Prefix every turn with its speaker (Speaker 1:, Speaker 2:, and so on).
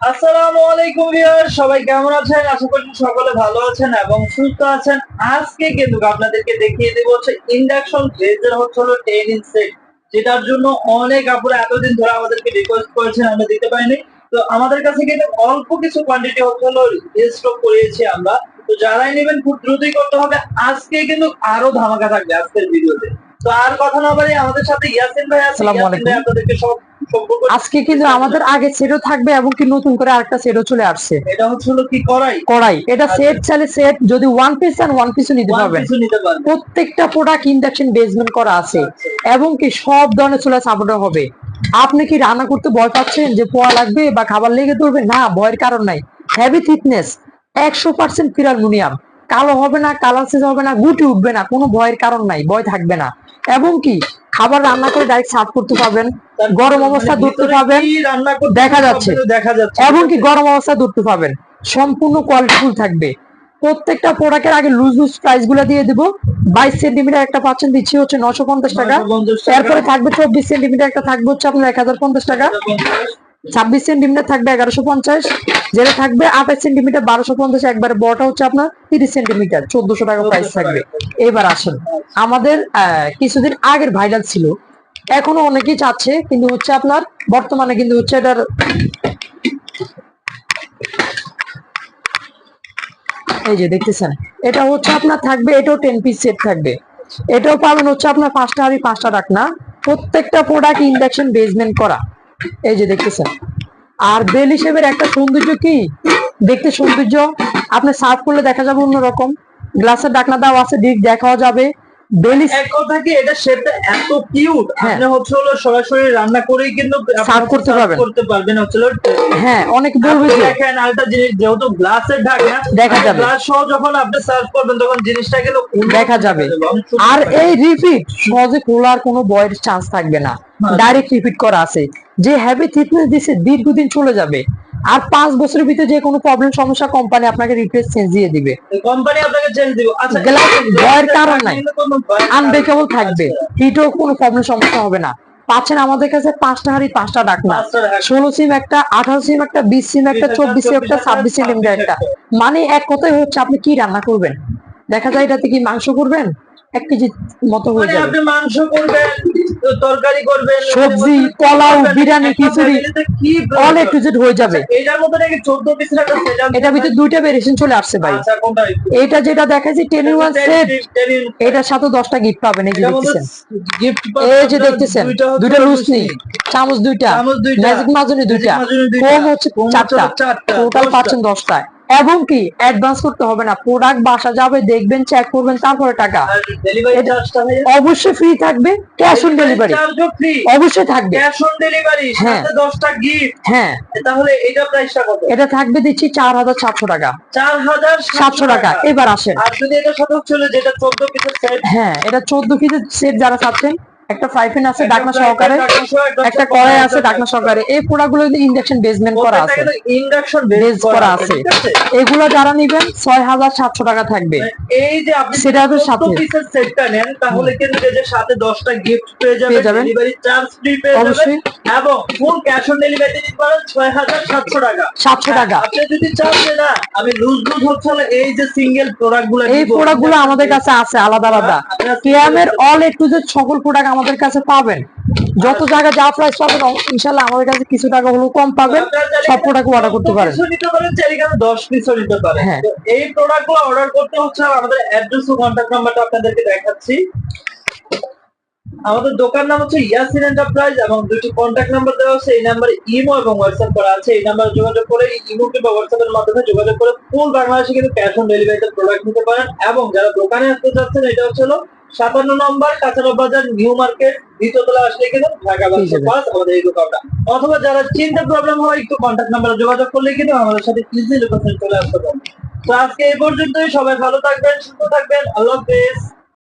Speaker 1: আসসালামু আলাইকুম ভিউয়ার সবাই কেমন আছেন? আশা করছি সকলে ভালো আছেন এবং সুস্থ আছেন। আজকে কিন্তু আপনাদেরকে দেখিয়ে দেবো হচ্ছে ইন্ডাকশন গ্লেজার হচ্ছে হলো টেন ইঞ্চ সেট যেটার জন্য অনেক আপুরা এতদিন ধরে আমাদেরকে রিকোয়েস্ট করেছেন আমরা দিতে পারিনি। তো আমাদের কাছে কিন্তু অল্প কিছু কোয়ান্টিটি হচ্ছে হলো স্টক করিয়েছি আমরা। তো যারাই নেবেন খুব দ্রুতই করতে হবে। আজকে কিন্তু আরও ধামাকা থাকবে আজকের ভিডিওতে। তো আর কথা না বাড়ি আমাদের সাথে ইয়াসিন ভাই আছে।
Speaker 2: আসসালামু আলাইকুম।
Speaker 1: আপনাদেরকে সব
Speaker 2: আজকে কিন্তু আমাদের আগে সেটও থাকবে এবং কি নতুন করে আরেকটা সেটও চলে আসছে।
Speaker 1: এটা হচ্ছে হলো কি করাই
Speaker 2: কড়াই। এটা সেট চালে সেট যদি ওয়ান পিস চান ওয়ান পিসও নিতে পারবেন। প্রত্যেকটা প্রোডাক্ট ইন্ডাকশন বেসমেন্ট করা আছে। এবং কি সব ধরনের চুলা সাপোর্ট হবে। আপনি কি রান্না করতে ভয় পাচ্ছেন যে পোয়া লাগবে বা খাবার লেগে ধরবে? না ভয়ের কারণ নাই। হেভি থিকনেস একশো পার্সেন্ট ফিরালমুনিয়াম কালো হবে না কালার চেঞ্জ হবে না গুটি উঠবে না কোনো ভয়ের কারণ নাই ভয় থাকবে না। এবং কি খাবার রান্না করে ডাইরেক্ট সার্ভ করতে পারবেন। গরম অবস্থা ধরতে পাবেন দেখা যাচ্ছে।
Speaker 1: এমনকি দেখা যাচ্ছে।
Speaker 2: গরম অবস্থা ধরতে পাবেন সম্পূর্ণ কোয়ালিটিফুল থাকবে। প্রত্যেকটা প্রোডাক্টের আগে লুজ লুজ প্রাইসগুলো দিয়ে দিব। বাইশ সেন্টিমিটার একটা পাচ্ছেন দিচ্ছি হচ্ছে নশো পঞ্চাশ টাকা।
Speaker 1: 950 টাকা।
Speaker 2: এরপরে থাকবে চব্বিশ সেন্টিমিটার একটা থাকবে হচ্ছে আপনার এক হাজার পঞ্চাশ টাকা। ছাব্বিশ সেন্টিমিটার থাকবে এগারোশো পঞ্চাশ যেটা থাকবে আঠাশ সেন্টিমিটার বারোশো পঞ্চাশ একবারে বড়টা হচ্ছে আপনার তিরিশ সেন্টিমিটার চোদ্দশো টাকা প্রাইস থাকবে। এবার আসেন আমাদের কিছুদিন আগের ভাইরাল ছিল এখনও অনেকেই চাচ্ছে কিন্তু হচ্ছে আপনার বর্তমানে কিন্তু হচ্ছে এটার এই যে দেখতেছেন এটা হচ্ছে আপনার থাকবে এটাও টেন পিস সেট থাকবে। এটাও পাবেন হচ্ছে আপনার পাঁচটা হাড়ি পাঁচটা ডাকনা প্রত্যেকটা প্রোডাক্ট ইন্ডাকশন বেসমেন্ট করা। এই যে দেখতেছেন। আর বেল হিসেবের একটা সৌন্দর্য কি? দেখতে সৌন্দর্য। আপনি সার্ভ করলে দেখা যাবে অন্যরকম। গ্লাসের ডাকনা দাও আছে, দিক দেখাও যাবে।
Speaker 1: এক কথা কি এটা শেপটা এত কিউট
Speaker 2: হ্যাঁ।
Speaker 1: আপনি হচ্ছে হলো সরাসরি রান্না করেই কিন্তু আপনি
Speaker 2: Serve করতে পারবেন।
Speaker 1: করতে পারবেন হচ্ছে
Speaker 2: হ্যাঁ অনেক বলবে
Speaker 1: দেখেন আরেকটা জিনিস যেহেতু গ্লাসের
Speaker 2: দেখা যাবে।
Speaker 1: গ্লাস সহ যখন আপনি সার্ভ করবেন তখন জিনিসটা কিন্তু
Speaker 2: দেখা যাবে আর এই রিপিট সহজে খোলার কোনো বয়ের চান্স থাকবে না
Speaker 1: হ্যাঁ।
Speaker 2: ডাইরেক্ট রিপিট করা আছে যে হ্যাভি থিকনেস দিছে দীর্ঘদিন চলে যাবে আর পাঁচ বছরের ভিতরে যে কোনো প্রবলেম সমস্যা কোম্পানি আপনাকে রিপ্লেস চেঞ্জ দিয়ে দিবে।
Speaker 1: কোম্পানি আপনাকে চেঞ্জ দিব। আচ্ছা
Speaker 2: গ্লাস ভয়ের কারণ নাই। আনব্রেকেবল থাকবে
Speaker 1: আচ্ছা,
Speaker 2: হিটও কোনো প্রবলেম সমস্যা হবে না। পাচ্ছেন আমাদের কাছে পাঁচটা হাড়ি পাঁচটা ডাকনা। ষোলো সিম একটা আঠারো সিম একটা বিশ সিম একটা চব্বিশ সিম একটা ছাব্বিশ সেন্টিমিটার একটা। মানে এক কথাই হচ্ছে আপনি কি রান্না করবেন? দেখা যায় এটাতে কি মাংস করবেন? এক কেজি মতো হয়ে
Speaker 1: মানে
Speaker 2: যাবে।
Speaker 1: আপনি মাংস করবেন তরকারি করবেন
Speaker 2: সবজি, পোলাও, বিরিয়ানি, খিচুড়ি, হয়ে যাবে।
Speaker 1: এটার মধ্যে নাকি চোদ্দ পিসের একটা সেট
Speaker 2: এটার ভিতরে দুইটা ভেরিয়েশন চলে আসছে ভাই।
Speaker 1: আচ্ছা
Speaker 2: এটা যেটা দেখাচ্ছি টেন ওয়ান সেট এটার সাথে দশটা গিফট পাবেন এই যে দেখতেছেন।
Speaker 1: গিফট
Speaker 2: এই যে দেখতেছেন দুইটা লুসনি চামচ দুইটা ম্যাজিক মাজনি দুইটা। কম হচ্ছে চারটা। টোটাল। পাচ্ছেন দশটা এবং কি অ্যাডভান্স করতে হবে না। প্রোডাক্ট বাসা যাবে দেখবেন চেক করবেন তারপরে টাকা। এটা- অবশ্যই ফ্রি থাকবে ক্যাশ অন ডেলিভারি অবশ্যই থাকবে।
Speaker 1: ক্যাশ অন ডেলিভারি
Speaker 2: হ্যাঁ।
Speaker 1: সাথে 10টা গিফট
Speaker 2: হ্যাঁ।
Speaker 1: তাহলে এটা প্রাইসটা কত?
Speaker 2: এটা থাকবে দিচ্ছি চার হাজার সাতশো টাকা।
Speaker 1: 4700
Speaker 2: সাতশো টাকা। এবার আসেন।
Speaker 1: আর যদি এটার সাথে ছিল যেটা 14 পিসের সেট
Speaker 2: হ্যাঁ এটা চোদ্দ পিসের সেট যারা চাচ্ছেন একটা ফ্রাই প্যান আছে ডাকনা সহকারে একটা কড়াই আছে ডাকনা সহকারে। এই প্রোডাক্টগুলো ইন্ডাকশন বেসমেন্ট করা আছে।
Speaker 1: ইন্ডাকশন
Speaker 2: বেস করা আছে এগুলো যারা নিবেন ছয় হাজার সাতশো টাকা থাকবে।
Speaker 1: এই যে আপনি
Speaker 2: সেটার সাথে।
Speaker 1: পিসের সেটটা নেন তাহলে কিন্তু যে সাথে 10টা গিফট পেয়ে যাবেন ডেলিভারি চার্জ ফ্রি পেয়ে যাবেন। এবং ফুল ক্যাশ অন ডেলিভারি দিতে পারেন 6700 টাকা।
Speaker 2: 700 টাকা।
Speaker 1: আপনি যদি চান যে না আমি লুজ লুজ হচ্ছে এই যে সিঙ্গেল প্রোডাক্টগুলো
Speaker 2: এই
Speaker 1: নিবো,
Speaker 2: প্রোডাক্টগুলো আমাদের কাছে আছে আলাদা আলাদা। কেয়ামের অল এ টু জেড সকল প্রোডাক্ট আমাদের কাছে পাবেন। যত জায়গায় যা প্রাইস পাবেন ইনশাল্লাহ আমাদের কাছে কিছু টাকা হলেও কম পাবেন। সব প্রোডাক্ট অর্ডার করতে পারেন।
Speaker 1: নিতে 10 পিসও নিতে পারেন।
Speaker 2: হ্যাঁ।
Speaker 1: এই প্রোডাক্টগুলো অর্ডার করতে হচ্ছে আমাদের অ্যাড্রেস ও কন্টাক্ট নাম্বারটা আপনাদেরকে দেখাচ্ছি। আমাদের দোকান নাম হচ্ছে ইয়াসিন এন্টারপ্রাইজ এবং দুটি কন্ট্যাক্ট নাম্বার দেওয়া আছে। এই নাম্বারে ইমো এবং হোয়াটসঅ্যাপ করা আছে। এই নাম্বারে যোগাযোগ করে ইমো কিংবা হোয়াটসঅ্যাপ এর মাধ্যমে যোগাযোগ করে ফুল বাংলাদেশে কিন্তু ক্যাশ অন ডেলিভারিতে প্রোডাক্ট নিতে পারেন। এবং যারা দোকানে আসতে চাচ্ছেন এটা হচ্ছে সাতান্ন নম্বর কাঁচারা বাজার নিউ মার্কেট দ্বিতীয়তলা আসলে কিন্তু ঢাকা বাংলা পাস আমাদের এই দোকানটা। অথবা যারা চিন্তা প্রবলেম হয় একটু কন্ট্যাক্ট নাম্বারে যোগাযোগ করলে কিন্তু আমাদের সাথে ইজিলি লোকেশন চলে আসতে পারবে। তো আজকে এই পর্যন্তই সবাই ভালো থাকবেন সুস্থ থাকবেন আল্লাহ হাফেজ।